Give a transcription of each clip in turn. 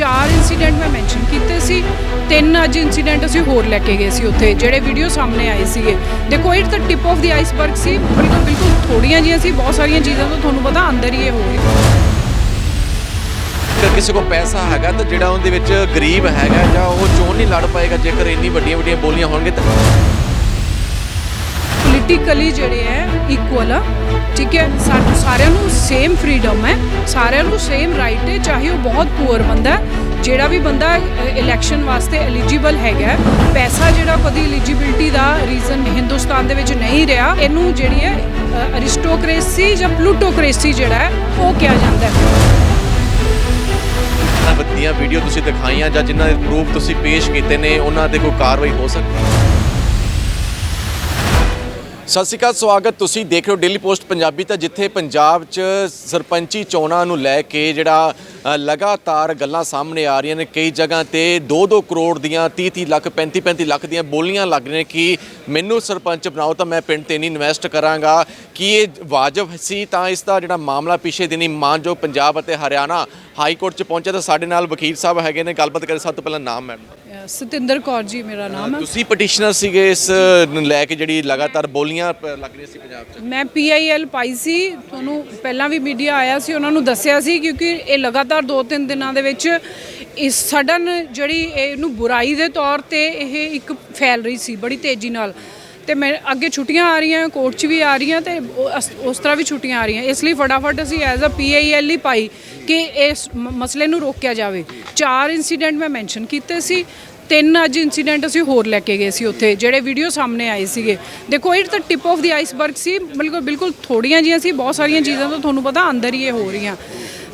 ਚਾਰ ਇਨਸੀਡੈਂਟ ਮੈਂ ਮੈਂਸ਼ਨ ਕੀਤੇ ਸੀ। ਤਿੰਨ ਅੱਜ ਇਨਸੀਡੈਂਟ ਅਸੀਂ ਹੋਰ ਲੈ ਕੇ ਗਏ ਸੀ ਉੱਥੇ, ਜਿਹੜੇ ਵੀਡੀਓ ਸਾਹਮਣੇ ਆਏ ਸੀਗੇ। ਦੇਖੋ, ਇਹ ਤਾਂ ਟਿਪ ਆਫ ਦੀ ਆਈਸਬਰਗ ਸੀ ਬਿਲਕੁਲ ਬਿਲਕੁਲ ਥੋੜੀਆਂ ਜਿਹੀਆਂ ਸੀ, ਬਹੁਤ ਸਾਰੀਆਂ ਚੀਜ਼ਾਂ ਤੋਂ ਤੁਹਾਨੂੰ ਪਤਾ ਅੰਦਰ ਹੀ ਇਹ ਹੋ ਗਈ ਜੇਕਰ ਕਿਸੇ ਕੋਲ ਪੈਸਾ ਹੈਗਾ ਤਾਂ ਜਿਹੜਾ ਉਹਦੇ ਵਿੱਚ ਗਰੀਬ ਹੈਗਾ ਜਾਂ ਉਹ ਚੋਣ ਨਹੀਂ ਲੜ ਪਾਏਗਾ, ਜੇਕਰ ਇੰਨੀ ਵੱਡੀਆਂ ਵੱਡੀਆਂ ਬੋਲੀਆਂ ਹੋਣਗੇ ਤਾਂ ਪੋਲੀਟੀਕਲੀ ਜਿਹੜੇ ਹੈ ਇਕੁਅਲ ਆ। ਠੀਕ ਹੈ ਸਾਨੂੰ ਸਾਰਿਆਂ ਨੂੰ ਸੇਮ ਫਰੀडम ਹੈ ਸਾਰਿਆਂ ਨੂੰ ਸੇਮ ਰਾਈਟ ਹੈ ਚਾਹੇ ਉਹ ਬਹੁਤ ਪੂਅਰ ਬੰਦਾ ਹੈ, ਜਿਹੜਾ ਵੀ ਬੰਦਾ ਇਲੈਕਸ਼ਨ ਵਾਸਤੇ ਐਲੀਜੀਬਲ ਹੈਗਾ ਪੈਸਾ ਜਿਹੜਾ ਕਦੀ ਐਲੀਜੀਬਿਲਟੀ ਦਾ ਰੀਜ਼ਨ ਹਿੰਦੁਸਤਾਨ ਦੇ ਵਿੱਚ ਨਹੀਂ ਰਿਹਾ ਇਹਨੂੰ ਜਿਹੜੀ ਹੈ ਅਰਿਸਟੋਕ੍ਰੇਸੀ ਜਾਂ ਪਲੂਟੋਕ੍ਰੇਸੀ ਜਿਹੜਾ ਹੈ ਉਹ ਕਿਹਾ ਜਾਂਦਾ ਹੈ ਵੱਡੀਆਂ ਵੀਡੀਓ ਤੁਸੀਂ ਦਿਖਾਈਆਂ ਜਾਂ ਜਿਨ੍ਹਾਂ ਦੇ ਪ੍ਰੂਫ ਤੁਸੀਂ ਪੇਸ਼ ਕੀਤੇ ਨੇ ਉਹਨਾਂ ਦੇ ਕੋਈ ਕਾਰਵਾਈ ਹੋ ਸਕਦੀ? ਹੈ ਸਤਿ ਸ਼੍ਰੀ ਅਕਾਲ ਸਵਾਗਤ। ਤੁਸੀਂ ਦੇਖ ਰਹੇ ਹੋ ਡੇਲੀ ਪੋਸਟ ਪੰਜਾਬੀ ਤਾਂ ਜਿੱਥੇ ਪੰਜਾਬ 'ਚ ਸਰਪੰਚੀ ਚੋਣਾਂ ਨੂੰ ਲੈ ਕੇ ਜਿਹੜਾ ਲਗਾਤਾਰ ਗੱਲਾਂ ਸਾਹਮਣੇ ਆ ਰਹੀਆਂ ਨੇ। ਕਈ ਜਗ੍ਹਾ ਤੇ 2-2 ਕਰੋੜ ਦੀਆਂ 30-30 ਲੱਖ 35-35 ਲੱਖ ਦੀਆਂ ਬੋਲੀਆਂ ਲੱਗ ਰਹੀਆਂ ਨੇ ਕਿ ਮੈਨੂੰ ਸਰਪੰਚ ਬਣਾਓ ਤਾਂ ਮੈਂ ਪਿੰਡ ਤੇ ਨਹੀਂ ਇਨਵੈਸਟ ਕਰਾਂਗਾ। ਕਿ ਇਹ ਵਾਜਬ ਸੀ? ਤਾਂ ਇਸ ਦਾ ਜਿਹੜਾ ਮਾਮਲਾ ਪਿਛੇ ਦਿਨੀ ਮਾਨਯੋਗ ਪੰਜਾਬ ਅਤੇ ਹਰਿਆਣਾ ਹਾਈ ਕੋਰਟ 'ਚ ਪਹੁੰਚਿਆ ਤਾਂ ਸਾਡੇ ਨਾਲ ਵਕੀਲ ਸਾਹਿਬ ਹੈਗੇ ਨੇ। ਗੱਲਬਾਤ ਕਰੇ ਸਭ ਤੋਂ ਪਹਿਲਾਂ ਨਾਮ ਮੈਡਮ। ਅ, ਸਤਿੰਦਰ ਕੌਰ ਜੀ ਮੇਰਾ ਨਾਮ ਹੈ। ਤੁਸੀਂ ਪਟੀਸ਼ਨਰ ਸੀਗੇ ਇਸ ਲੈ ਕੇ ਜਿਹੜੀ ਲਗਾਤਾਰ ਬੋਲੀਆਂ ਪ- ਲੱਗ ਰਹੀਆਂ ਸੀ ਪੰਜਾਬ 'ਚ? ਮੈਂ ਪੀਆਈਐਲ ਪਾਈ ਸੀ, ਤੁਹਾਨੂੰ ਪਹਿਲਾਂ ਵੀ ਮੀਡੀਆ ਆਇਆ ਸੀ, ਉਹਨਾਂ ਨੂੰ ਦੱਸਿਆ ਸੀ ਕਿਉਂਕਿ ਇਹ ਲਗਾਤਾਰ 2-3 ਦਿਨਾਂ ਦੇ ਵਿੱਚ ਇਸ ਸਡਨ ਜਿਹੜੀ ਇਹਨੂੰ ਬੁਰਾਈ ਦੇ ਤੌਰ ਤੇ ਇਹ ਇੱਕ ਫੈਲ ਰਹੀ ਸੀ ਬੜੀ ਤੇਜ਼ੀ ਨਾਲ। ਤੇ ਮੈਂ ਅੱਗੇ ਛੁੱਟੀਆਂ ਆ ਰਹੀਆਂ, ਕੋਰਟ 'ਚ ਵੀ ਆ ਰਹੀਆਂ ਤੇ ਉਹ ਅਸ- ਉਸ ਤਰ੍ਹਾਂ ਵੀ ਛੁੱਟੀਆਂ ਆ ਰਹੀਆਂ। ਇਸ ਲਈ ਫਟਾਫਟ ਅਸੀਂ ਐਜ਼ ਅ ਪੀਆਈਐਲ ਹੀ ਪਾਈ ਕਿ ਇਸ ਮ- ਮਸਲੇ ਨੂੰ ਰੋਕਿਆ ਜਾਵੇ। ਚਾਰ ਇਨਸੀਡੈਂਟ ਮੈਂ ਮੈਂਸ਼ਨ ਕੀਤੇ ਸੀ ਤਿੰਨ ਅੱਜ ਇਨਸੀਡੈਂਟ ਅਸੀਂ ਹੋਰ ਲੈ ਕੇ ਗਏ ਸੀ ਉੱਥੇ, ਜਿਹੜੇ ਵੀਡੀਓ ਸਾਹਮਣੇ ਆਏ ਸੀਗੇ। ਦੇਖੋ, ਇਹ ਤਾਂ ਟਿਪ ਆਫ ਦੀ ਆਈਸਬਰਗ ਸੀ, ਬਿਲਕੁਲ ਬਿਲਕੁਲ ਥੋੜੀਆਂ ਜਿਹੀਆਂ ਸੀ, ਬਹੁਤ ਸਾਰੀਆਂ ਚੀਜ਼ਾਂ ਤਾਂ ਤੁਹਾਨੂੰ ਪਤਾ ਅੰਦਰ ਹੀ ਇਹ ਹੋ ਰਹੀਆਂ।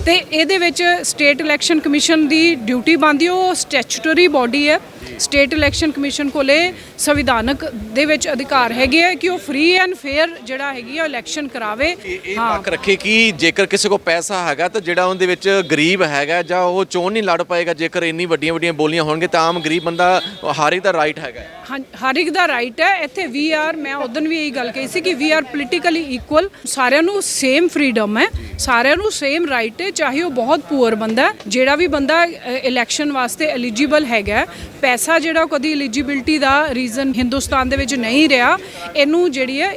ਤੇ ਇਹਦੇ ਵਿੱਚ ਸਟੇਟ ਇਲੈਕਸ਼ਨ ਕਮਿਸ਼ਨ ਦੀ ਡਿਊਟੀ ਬਣਦੀ, ਉਹ ਸਟੈਚੂਟਰੀ ਬਾਡੀ ਹੈ। ਸਟੇਟ ਇਲੈਕਸ਼ਨ ਕਮਿਸ਼ਨ ਕੋਲੇ ਸੰਵਿਧਾਨਕ ਦੇ ਵਿੱਚ ਅਧਿਕਾਰ ਹੈਗੇ ਆ ਕਿ ਉਹ ਫ੍ਰੀ ਐਂਡ ਫੇਅਰ ਜਿਹੜਾ ਹੈਗੀ ਆ ਇਲੈਕਸ਼ਨ ਕਰਾਵੇ। ਇਹ ਪੱਕ ਰੱਖੇ ਕਿ ਜੇਕਰ ਕਿਸੇ ਕੋਲ ਪੈਸਾ ਹੈਗਾ ਤਾਂ ਜਿਹੜਾ ਉਹਦੇ ਵਿੱਚ ਗਰੀਬ ਹੈਗਾ ਜਾਂ ਉਹ ਚੋਣ ਨਹੀਂ ਲੜ ਪਾਏਗਾ ਜੇਕਰ ਇੰਨੀ ਵੱਡੀਆਂ ਵੱਡੀਆਂ ਬੋਲੀਆਂ ਹੋਣਗੇ ਤਾਂ ਆਮ ਗਰੀਬ ਬੰਦਾ ਹਰ ਇੱਕ ਦਾ ਰਾਈਟ ਹੈਗਾ। ਹਾਂ ਹਰ ਇੱਕ ਦਾ ਰਾਈਟ ਹੈ। ਇੱਥੇ ਵੀ ਆਰ ਮੈਂ ਉਦੋਂ ਵੀ ਇਹੀ ਗੱਲ ਕਹੀ ਸੀ ਕਿ ਵੀ ਆਰ ਪੋਲੀਟੀਕਲੀ ਇਕੁਅਲ ਸਾਰਿਆਂ ਨੂੰ ਸੇਮ ਫਰੀडम ਹੈ। ਸਾਰਿਆਂ ਨੂੰ ਸੇਮ ਰਾਈਟ ਹੈ ਚਾਹੇ ਉਹ ਬਹੁਤ ਪੂਅਰ ਬੰਦਾ ਜਿਹੜਾ ਵੀ ਬੰਦਾ ਇਲੈਕਸ਼ਨ ਵਾਸਤੇ ਐਲੀਜੀਬਲ ਹੈਗਾ ਪੈਸਾ ਜਿਹੜਾ ਉਹ ਕਦੀ ਐਲੀਜੀਬਿਲਟੀ ਦਾ ਰੀਜ਼ਨ ਹਿੰਦੁਸਤਾਨ ਦੇ ਵਿੱਚ ਨਹੀਂ ਰਿਹਾ, ਇਹਨੂੰ ਜਿਹੜੀ ਹੈ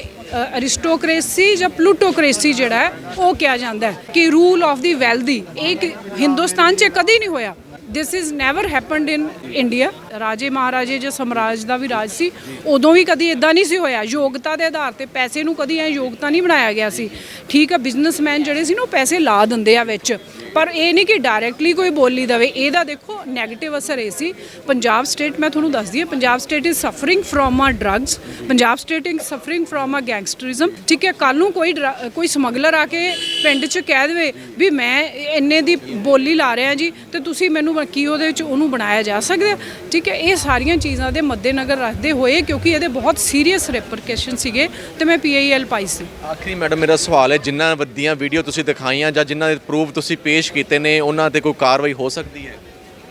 ਅਰਿਸਟੋਕ੍ਰੇਸੀ ਜਾਂ ਪਲੂਟੋਕ੍ਰੇਸੀ ਜਿਹੜਾ ਹੈ, ਉਹ ਕਿਹਾ ਜਾਂਦਾ ਹੈ ਕਿ ਰੂਲ ਆਫ ਦੀ ਵੈਲਦੀ ਇਹ ਹਿੰਦੁਸਤਾਨ 'ਚ ਕਦੀ ਨਹੀਂ ਹੋਇਆ। This is never happened in India ਰਾਜੇ ਮਹਾਰਾਜੇ ਜੇ ਸਮਰਾਜ ਦਾ ਵੀ ਰਾਜ ਸੀ, ਉਦੋਂ ਵੀ ਕਦੀ ਇਦਾਂ ਨਹੀਂ ਸੀ ਹੋਇਆ। ਯੋਗਤਾ ਦੇ ਆਧਾਰ ਤੇ ਪੈਸੇ ਨੂੰ ਕਦੀ ਐ ਯੋਗਤਾ ਨਹੀਂ ਬਣਾਇਆ ਗਿਆ ਸੀ। ਠੀਕ ਆ ਬਿਜ਼ਨਸਮੈਨ ਜਿਹੜੇ ਸੀ ਨਾ, ਉਹ ਪੈਸੇ ਲਾ ਦਿੰਦੇ ਆ ਵਿੱਚ। ਪਰ ਇਹ ਨਹੀਂ ਕਿ ਡਾਇਰੈਕਟਲੀ ਕੋਈ ਬੋਲੀ ਦਵੇ। ਇਹਦਾ ਦੇਖੋ 네ਗੇਟਿਵ ਅਸਰ ਇਹ ਸੀ। ਪੰਜਾਬ ਸਟੇਟ ਮੈਂ ਤੁਹਾਨੂੰ ਦੱਸਦੀ ਹਾਂ, Punjab state is suffering from a drugs Punjab state is suffering from a gangsterism ਠੀਕ ਹੈ ਕੱਲ ਨੂੰ ਕੋਈ ਡਰ- ਕੋਈ ਸਮਗਲਰ ਆ ਕੇ ਪਿੰਡ 'ਚ ਕਹਿ ਦੇਵੇ ਵੀ ਮੈਂ ਇੰਨੇ ਦੀ ਬੋਲੀ ਲਾ ਰਿਹਾ ਜੀ, ਤੇ ਤੁਸੀਂ ਮੈਨੂੰ ਕੀ ਉਹਦੇ ਵਿੱਚ ਉਹਨੂੰ ਬਣਾਇਆ ਜਾ ਸਕਦਾ? ਠੀਕ ਹੈ ਇਹ ਸਾਰੀਆਂ ਚੀਜ਼ਾਂ ਦੇ ਮੱਦੇਨਜ਼ਰ ਰੱਖਦੇ ਹੋਏ ਕਿਉਂਕਿ ਇਹਦੇ ਬਹੁਤ ਸੀਰੀਅਸ ਰੈਪਰਕੇਸ਼ਨ ਸੀਗੇ ਤੇ ਮੈਂ ਪੀਆਈਐਲ ਪਾਈ ਸੀ। ਆਖਰੀ ਮੈਡਮ ਮੇਰਾ ਸਵਾਲ ਹੈ ਜਿੰਨਾ ਵੱਡੀਆਂ ਵੀਡੀਓ ਤੁਸੀਂ ਦਿਖਾਈਆਂ ਜਾਂ ਜਿਨ੍ਹਾਂ ਦੇ ਪ੍ਰੂਫ ਤੁਸੀਂ ਪੇਸ਼ ਕੀਤੇ ਨੇ ਉਹਨਾਂ ਤੇ ਕੋਈ ਕਾਰਵਾਈ ਹੋ ਸਕਦੀ ਹੈ?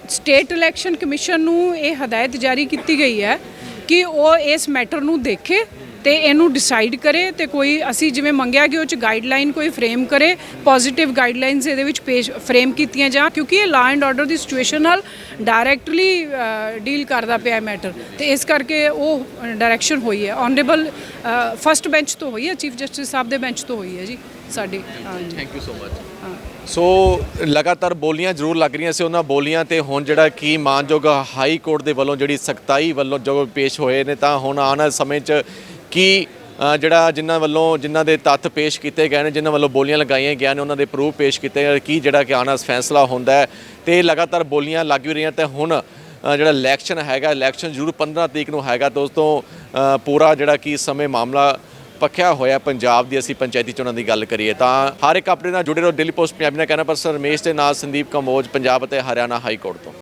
ਸਟੇਟ ਇਲੈਕਸ਼ਨ ਕਮਿਸ਼ਨ ਨੂੰ ਇਹ ਹਦਾਇਤ ਜਾਰੀ ਕੀਤੀ ਗਈ ਹੈ ਕਿ ਉਹ ਇਸ ਮੈਟਰ ਨੂੰ ਦੇਖੇ ਤੇ ਇਹਨੂੰ ਡਿਸਾਈਡ ਕਰੇ ਤੇ ਕੋਈ ਅਸੀਂ ਜਿਵੇਂ ਮੰਗਿਆ ਕਿ ਉਹ ਚ ਗਾਈਡਲਾਈਨ ਕੋਈ ਫਰੇਮ ਕਰੇ ਪੋਜ਼ਿਟਿਵ ਗਾਈਡਲਾਈਨਸ ਇਹਦੇ ਵਿੱਚ ਪੇਸ਼ ਫਰੇਮ ਕੀਤੀਆਂ ਜਾ ਕਿਉਂਕਿ ਇਹ ਲਾ ਐਂਡ ਆਰਡਰ ਦੀ ਸਿਚੁਏਸ਼ਨ ਨਾਲ ਡਾਇਰੈਕਟਲੀ ਡੀਲ ਕਰਦਾ ਪਿਆ ਮੈਟਰ ਤੇ ਇਸ ਕਰਕੇ ਉਹ ਡਾਇਰੈਕਸ਼ਨ ਹੋਈ ਹੈ। ਆਨਰੇਬਲ ਫਰਸਟ ਬੈਂਚ ਤੋਂ ਹੋਈ ਹੈ ਚੀਫ ਜਸਟਿਸ ਸਾਹਿਬ ਦੇ ਬੈਂਚ ਤੋਂ ਹੋਈ ਹੈ ਜੀ ਸਾਡੀ ਹਾਂਜੀ। ਥੈਂਕ ਯੂ ਸੋ ਮਚ ਸੋ ਲਗਾਤਾਰ ਬੋਲੀਆਂ ਜ਼ਰੂਰ ਲੱਗ ਰਹੀਆਂ ਸੀ ਉਹਨਾਂ ਬੋਲੀਆਂ ਤੇ ਹੁਣ ਜਿਹੜਾ ਕੀ ਮਾਨਯੋਗ ਹਾਈ ਕੋਰਟ ਦੇ ਵੱਲੋਂ ਜਿਹੜੀ ਸਖਤਾਈ ਵੱਲੋਂ ਜੋ ਪੇਸ਼ ਹੋਏ ਨੇ ਤਾਂ ਹੁਣ ਆਉਣ ਵਾਲੇ ਸਮੇਂ 'ਚ ਕੀ ਜਿਹੜਾ ਜਿਨ੍ਹਾਂ ਵੱਲੋਂ ਜਿਨ੍ਹਾਂ ਦੇ ਤੱਥ ਪੇਸ਼ ਕੀਤੇ ਗਏ ਨੇ ਜਿਨ੍ਹਾਂ ਵੱਲੋਂ ਬੋਲੀਆਂ ਲਗਾਈਆਂ ਗਈਆਂ ਨੇ ਉਹਨਾਂ ਦੇ ਪ੍ਰੂਫ ਪੇਸ਼ ਕੀਤੇ ਗਏ ਕੀ ਜਿਹੜਾ ਕਿ ਆਉਣ ਫੈਸਲਾ ਹੁੰਦਾ ਹੈ। ਤੇ ਲਗਾਤਾਰ ਬੋਲੀਆਂ ਲੱਗ ਵੀ ਰਹੀਆਂ ਤੇ ਹੁਣ ਜਿਹੜਾ ਇਲੈਕਸ਼ਨ ਹੈਗਾ ਇਲੈਕਸ਼ਨ ਜ਼ਰੂਰ 15 ਤਰੀਕ ਨੂੰ ਹੈਗਾ। ਦੋਸਤੋ ਅ, ਪੂਰਾ ਜਿਹੜਾ ਕਿ ਸਮੇਂ ਮਾਮਲਾ ਪੱਖਿਆ ਹੋਇਆ ਪੰਜਾਬ ਦੀ ਅਸੀਂ ਪੰਚਾਇਤੀ ਚੋਣਾਂ ਦੀ ਗੱਲ ਕਰੀਏ ਤਾਂ ਹਰ ਇੱਕ ਆਪਣੇ ਨਾਲ ਜੁੜੇ ਰਹੋ। ਡੇਲੀ ਪੋਸਟ ਪੰਜਾਬੀ ਨਾਲ ਕਹਿਣਾ ਪਰ ਸਰ ਰਮੇਸ਼ ਦੇ ਨਾਲ ਸੰਦੀਪ ਕੰਬੋਜ ਪੰਜਾਬ ਅਤੇ ਹਰਿਆਣਾ ਹਾਈ ਕੋਰਟ ਤੋਂ।